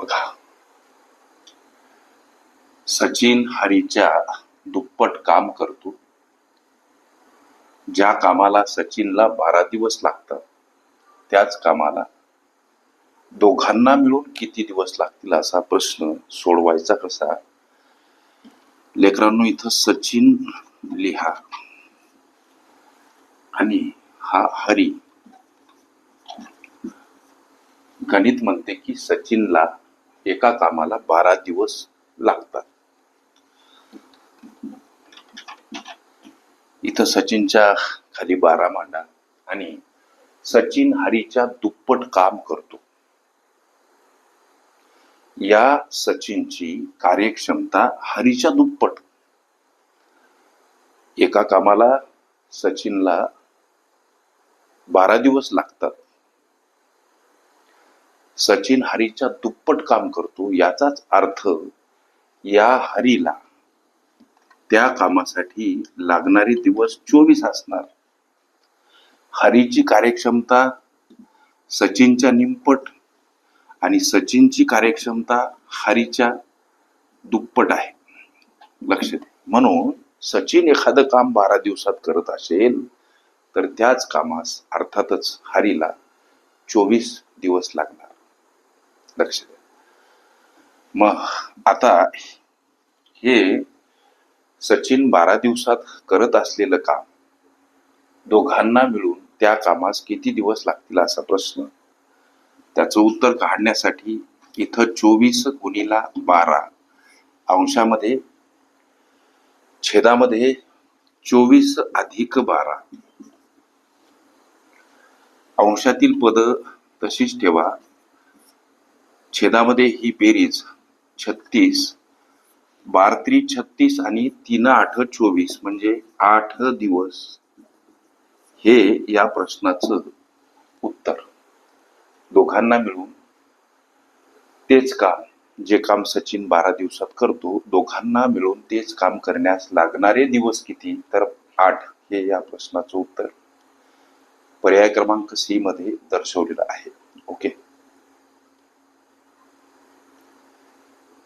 बघा. सचिन हरीच्या दुप्पट काम करतो. ज्या कामाला सचिनला बारा दिवस लागतात त्याच कामाला. दोघांना मिळून किती दिवस लागतील असा प्रश्न सोडवायचा कसा? लेकरांनो इथं सचिन लिहा. आणि हा हरी गणित म्हणते की सचिनला एका कामाला बारा दिवस लागतात. इथं सचिनच्या खाली बारा मांडा आणि सचिन हरीच्या दुप्पट काम करतो. या सचिनची कार्यक्षमता हरीच्या दुप्पट. एका कामाला सचिनला बारा दिवस लागतात. सचिन हरीच्या दुप्पट काम करतो याचाच अर्थ या हरीला त्या कामासाठी लागणारे दिवस चोवीस असणार. हरीची कार्यक्षमता सचिनच्या निमपट आणि सचिनची कार्यक्षमता हरीच्या दुप्पट आहे. लक्ष म्हणून सचिन एखादं काम बारा दिवसात करत असेल तर त्याच कामास अर्थातच हरीला चोवीस दिवस लागणार. लक्ष द्या. मग आता हे सचिन बारा दिवसात करत असलेलं काम दोघांना मिळून त्या कामास किती दिवस लागतील असा प्रश्न? त्याचं उत्तर काढण्यासाठी इथं चोवीस गुणीला बारा अंशामध्ये छेदामध्ये चोवीस अधिक बारा. अंशातील पद तशीच ठेवा. छेदामध्ये ही बेरीज छत्तीस. बार त्री छत्तीस आणि तीन आठ चोवीस म्हणजे आठ दिवस. हे या प्रश्नाचं उत्तर. दोघांना मिळून तेच काम जे काम सचिन बारा दिवसात करतो दोघांना मिळून तेच काम करण्यास लागणारे दिवस किती? तर आठ हे या प्रश्नाचं उत्तर. पर्याय क्रमांक सी मध्ये दर्शवलेलं आहे.